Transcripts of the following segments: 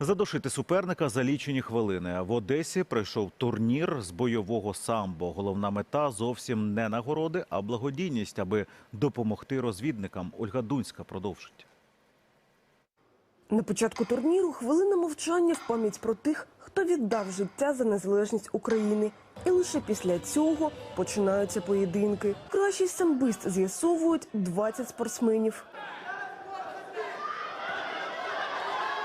Задушити суперника за лічені хвилини. В Одесі пройшов турнір з бойового самбо. Головна мета зовсім не нагороди, а благодійність, аби допомогти розвідникам. Ольга Дунська продовжить. На початку турніру хвилина мовчання в пам'ять про тих, хто віддав життя за незалежність України. І лише після цього починаються поєдинки. Кращий самбист з'ясовують 20 спортсменів.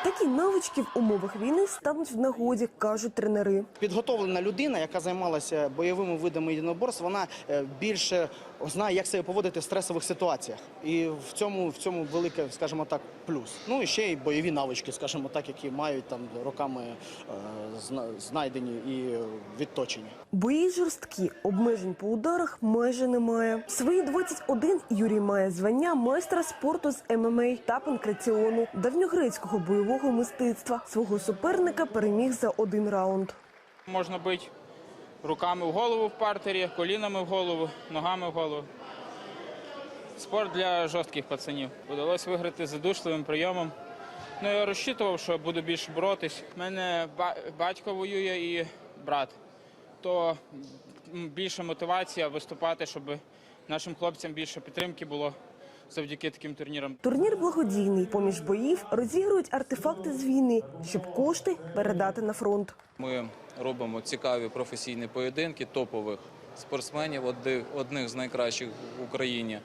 Такі навички в умовах війни стануть в нагоді, кажуть тренери. Підготовлена людина, яка займалася бойовими видами єдиноборств, вона е, більше знає, як себе поводити в стресових ситуаціях. І в цьому, в цьому велике, скажімо так, плюс. Ну і ще й бойові навички, скажімо так, які мають там роками е, знайдені і відточені. Бої жорсткі, обмежень по ударах майже немає. Свої 21 Юрій має звання майстра спорту з ММА та панкраціону, давньогрецького бойового мистецтва. Свого суперника переміг за один раунд. Можна бити руками в голову в партері, колінами в голову, ногами в голову. Спорт для жорстких пацанів. Удалося виграти задушливим прийомом. Ну, я розчитував, що буду більше боротись. У мене батько воює і брат. То більша мотивація виступати, щоб нашим хлопцям більше підтримки було завдяки таким турнірам. Турнір благодійний. Поміж боїв розігрують артефакти з війни, щоб кошти передати на фронт. Ми робимо цікаві професійні поєдинки топових спортсменів, одних, одних з найкращих в Україні.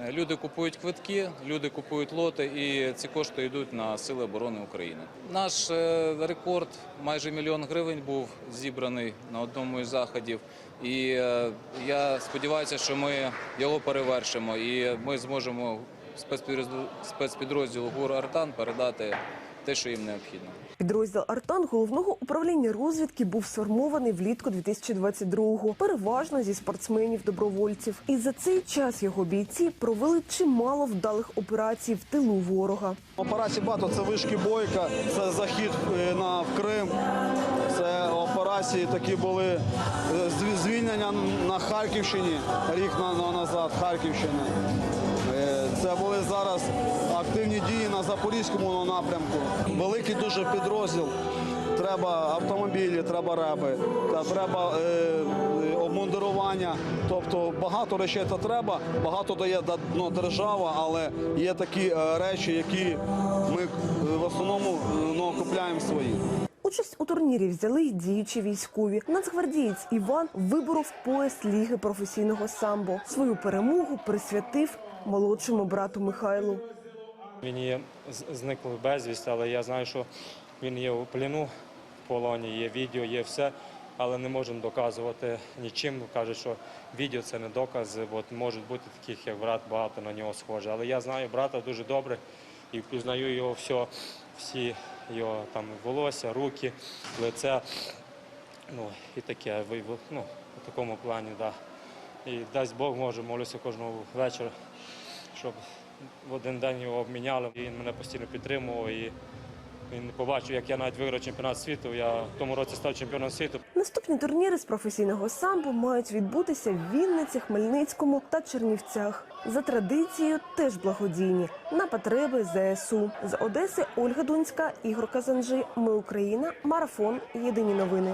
Е, Люди купують квитки, люди купують лоти, і ці кошти йдуть на Сили оборони України. Наш е, рекорд майже мільйон гривень був зібраний на одному із заходів. І е, я сподіваюся, що ми його перевершимо, і ми зможемо спецпідрозділу, спецпідрозділу ГУР Артан передати те, що їм необхідно. Підрозділ Артан головного управління розвідки був сформований влітку 2022-го, переважно зі спортсменів-добровольців. І за цей час його бійці провели чимало вдалих операцій в тилу ворога. Операції багато це вишки бойка, це захід е, на в Крим. Це операції такі були е, звільнення на Харківщині рік на, на- назад. Харківщина. Це були зараз активні дії на Запорізькому напрямку. Великий дуже підрозділ. Треба автомобілі, треба реби, треба е, е, обмундирування. Тобто багато речей то треба, багато дає ну, держава, але є такі е, речі, які ми в основному ну, купляємо свої. Участь у турнірі взяли й діючі військові. Нацгвардієць Іван виборов пояс ліги професійного самбо. Свою перемогу присвятив молодшому брату Михайлу. Він є зниклий безвість, але я знаю, що він є у плену в полоні, є відео, є все, але не можемо доказувати нічим. Кажуть, що відео це не доказ, бо можуть бути таких, як брат, багато на нього схоже. Але я знаю брата дуже добре і впізнаю його все, всі його там волосся, руки, лице. Ну і таке ну, у такому плані, да. І дасть Бог може, молюся кожного вечора, щоб в один день його обміняли. Він мене постійно підтримував. І він побачив, як я навіть виграв чемпіонат світу. Я в тому році став чемпіоном світу. Наступні турніри з професійного самбо мають відбутися в Вінниці, Хмельницькому та Чернівцях. За традицією теж благодійні на потреби ЗСУ. З Одеси Ольга Дунська, Ігор Казанжи. Ми Україна. Марафон. Єдині новини.